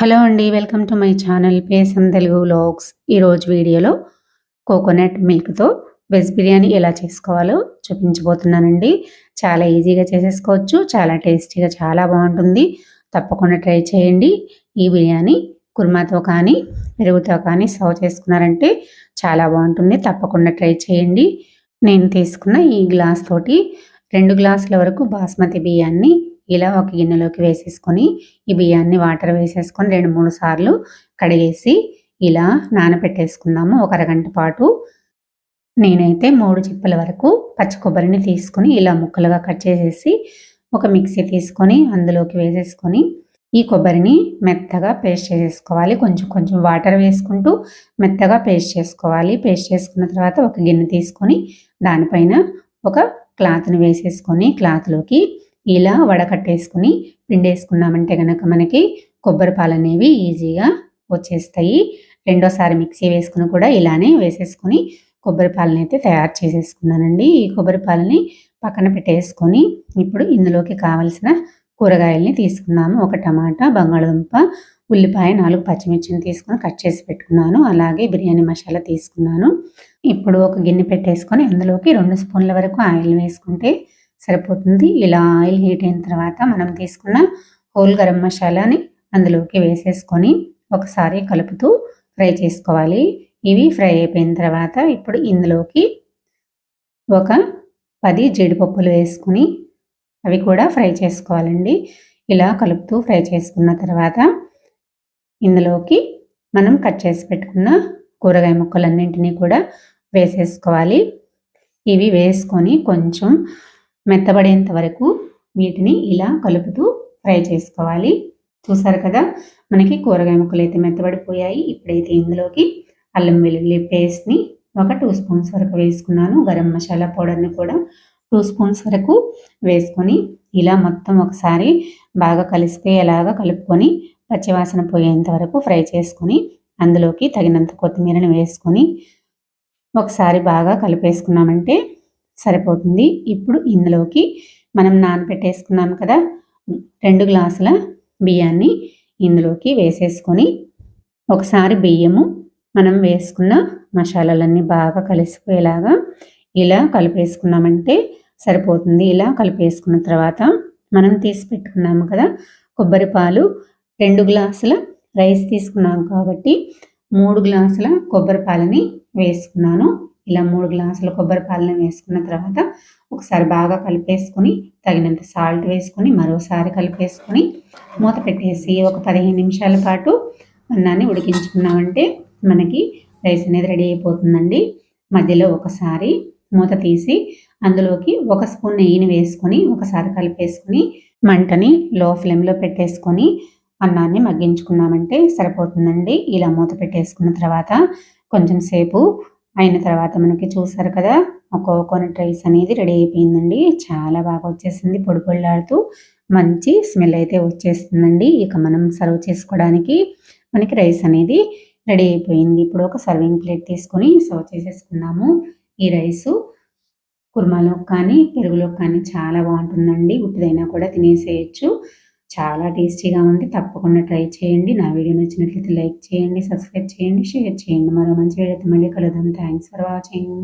Hello అండి welcome to my channel Pesam Telugu vlogs. ఈరోజు వీడియోలో కోకోనట్ మిల్క్తో వెజ్ బిర్యానీ ఎలా చేసుకోవాలో చూపించబోతున్నానండి. చాలా ఈజీగా చేసేసుకోవచ్చు చాలా టేస్టీగా చాలా బాగుంటుంది. తప్పకుండా ట్రై చేయండి. ఈ బిర్యానీ కుర్మాతో కానీ పెరుగుతో కానీ సర్వ్ చేసుకున్నారంటే చాలా బాగుంటుంది. తప్పకుండా ట్రై చేయండి. నేను తీసుకున్న ఈ గ్లాస్ తోటి రెండు గ్లాసుల వరకు బాస్మతి బియ్యాన్ని ఇలా ఒక గిన్నెలోకి వేసేసుకొని ఈ బియ్యాన్ని వాటర్ వేసేసుకొని రెండు మూడు సార్లు కడిగేసి ఇలా నానబెట్టేసుకుందాము ఒక అరగంట పాటు నేనైతే మూడు చిప్పల వరకు పచ్చి కొబ్బరిని తీసుకొని ఇలా ముక్కలుగా కట్ చేసేసి ఒక మిక్సీ తీసుకొని అందులోకి వేసేసుకొని ఈ కొబ్బరిని మెత్తగా పేస్ట్ చేసేసుకోవాలి. కొంచెం కొంచెం వాటర్ వేసుకుంటూ మెత్తగా పేస్ట్ చేసుకోవాలి. పేస్ట్ చేసుకున్న తర్వాత ఒక గిన్నె తీసుకొని దానిపైన ఒక క్లాత్ని వేసేసుకొని క్లాత్లోకి ఇలా వడకట్టేసుకుని పిండేసుకున్నామంటే కనుక మనకి కొబ్బరి పాలు అనేవి ఈజీగా వచ్చేస్తాయి. రెండోసారి మిక్సీ వేసుకుని కూడా ఇలానే వేసేసుకొని కొబ్బరి పాలని అయితే తయారు చేసేసుకున్నానండి. ఈ కొబ్బరి పాలని పక్కన పెట్టేసుకొని ఇప్పుడు ఇందులోకి కావలసిన కూరగాయల్ని తీసుకున్నాము. ఒక టమాటా బంగాళదుంప ఉల్లిపాయ నాలుగు పచ్చిమిర్చిని తీసుకొని కట్ చేసి పెట్టుకున్నాను. అలాగే బిర్యానీ మసాలా తీసుకున్నాను. ఇప్పుడు ఒక గిన్నె పెట్టేసుకొని అందులోకి రెండు స్పూన్ల వరకు ఆయిల్ వేసుకుంటే సరిపోతుంది. ఇలా ఆయిల్ హీట్ అయిన తర్వాత మనం తీసుకున్న హోల్ గరం మసాలాని అందులోకి వేసేసుకొని ఒకసారి కలుపుతూ ఫ్రై చేసుకోవాలి. ఇవి ఫ్రై అయిపోయిన తర్వాత ఇప్పుడు ఇందులోకి ఒక పది జీడిపప్పులు వేసుకుని అవి కూడా ఫ్రై చేసుకోవాలండి. ఇలా కలుపుతూ ఫ్రై చేసుకున్న తర్వాత ఇందులోకి మనం కట్ చేసి పెట్టుకున్న కూరగాయ ముక్కలన్నింటినీ కూడా వేసేసుకోవాలి. ఇవి వేసుకొని కొంచెం మెత్తబడేంత వరకు వీటిని ఇలా కలుపుతూ ఫ్రై చేసుకోవాలి. చూసారు కదా మనకి కూరగాయ ముక్కలు అయితే మెత్తబడిపోయాయి. ఇప్పుడైతే ఇందులోకి అల్లం వెల్లుల్లి పేస్ట్ని ఒక టూ స్పూన్స్ వరకు వేసుకున్నాను. గరం మసాలా పౌడర్ని కూడా టూ స్పూన్స్ వరకు వేసుకొని ఇలా మొత్తం ఒకసారి బాగా కలిసిపోయేలాగా కలుపుకొని పచ్చివాసన పోయేంత వరకు ఫ్రై చేసుకొని అందులోకి తగినంత కొత్తిమీరని వేసుకొని ఒకసారి బాగా కలిపేసుకున్నామంటే సరిపోతుంది. ఇప్పుడు ఇందులోకి మనం నానబెట్టేసుకున్నాం కదా రెండు గ్లాసుల బియ్యాన్ని ఇందులోకి వేసేసుకొని ఒకసారి బియ్యము మనం వేసుకున్న మసాలాలన్నీ బాగా కలిసిపోయేలాగా ఇలా కలిపేసుకున్నామంటే సరిపోతుంది. ఇలా కలిపేసుకున్న తర్వాత మనం తీసి పెట్టుకున్నాము కదా కొబ్బరి పాలు రెండు గ్లాసుల రైస్ తీసుకున్నాం కాబట్టి మూడు గ్లాసుల కొబ్బరి పాలని వేసుకున్నాను. ఇలా మూడు గ్లాసుల కొబ్బరి పాలను వేసుకున్న తర్వాత ఒకసారి బాగా కలిపేసుకొని తగినంత సాల్ట్ వేసుకొని మరోసారి కలిపేసుకొని మూత పెట్టేసి ఒక పదిహేను నిమిషాల పాటు అన్నాన్ని ఉడికించుకున్నామంటే మనకి రైస్ అనేది రెడీ అయిపోతుందండి. మధ్యలో ఒకసారి మూత తీసి అందులోకి ఒక స్పూన్ నెయ్యిని వేసుకొని ఒకసారి కలిపేసుకొని మంటని లో ఫ్లేమ్లో పెట్టేసుకొని అన్నాన్ని మగ్గించుకున్నామంటే సరిపోతుందండి. ఇలా మూత పెట్టేసుకున్న తర్వాత కొంచెం సేపు అయిన తర్వాత మనకి చూసారు కదా ఒక కోకోనట్ రైస్ అనేది రెడీ అయిపోయిందండి. చాలా బాగా వచ్చేసింది పొడి పొడిలాడుతూ మంచి స్మెల్ అయితే వచ్చేస్తుందండి. ఇక మనం సర్వ్ చేసుకోవడానికి మనకి రైస్ అనేది రెడీ అయిపోయింది. ఇప్పుడు ఒక సర్వింగ్ ప్లేట్ తీసుకొని సర్వ్ చేసేసుకున్నాము ఈ రైసు కుర్మాలో కానీ పెరుగులో కానీ చాలా బాగుంటుందండి. ఉట్టిదైనా కూడా తినేసేయచ్చు. చాలా టేస్టీగా ఉంది. తప్పకుండా ట్రై చేయండి. నా వీడియో నచ్చినట్లయితే లైక్ చేయండి సబ్స్క్రైబ్ చేయండి షేర్ చేయండి. మరో మంచి వీడియోతో మళ్ళీ కలుద్దాం. Thanks for watching.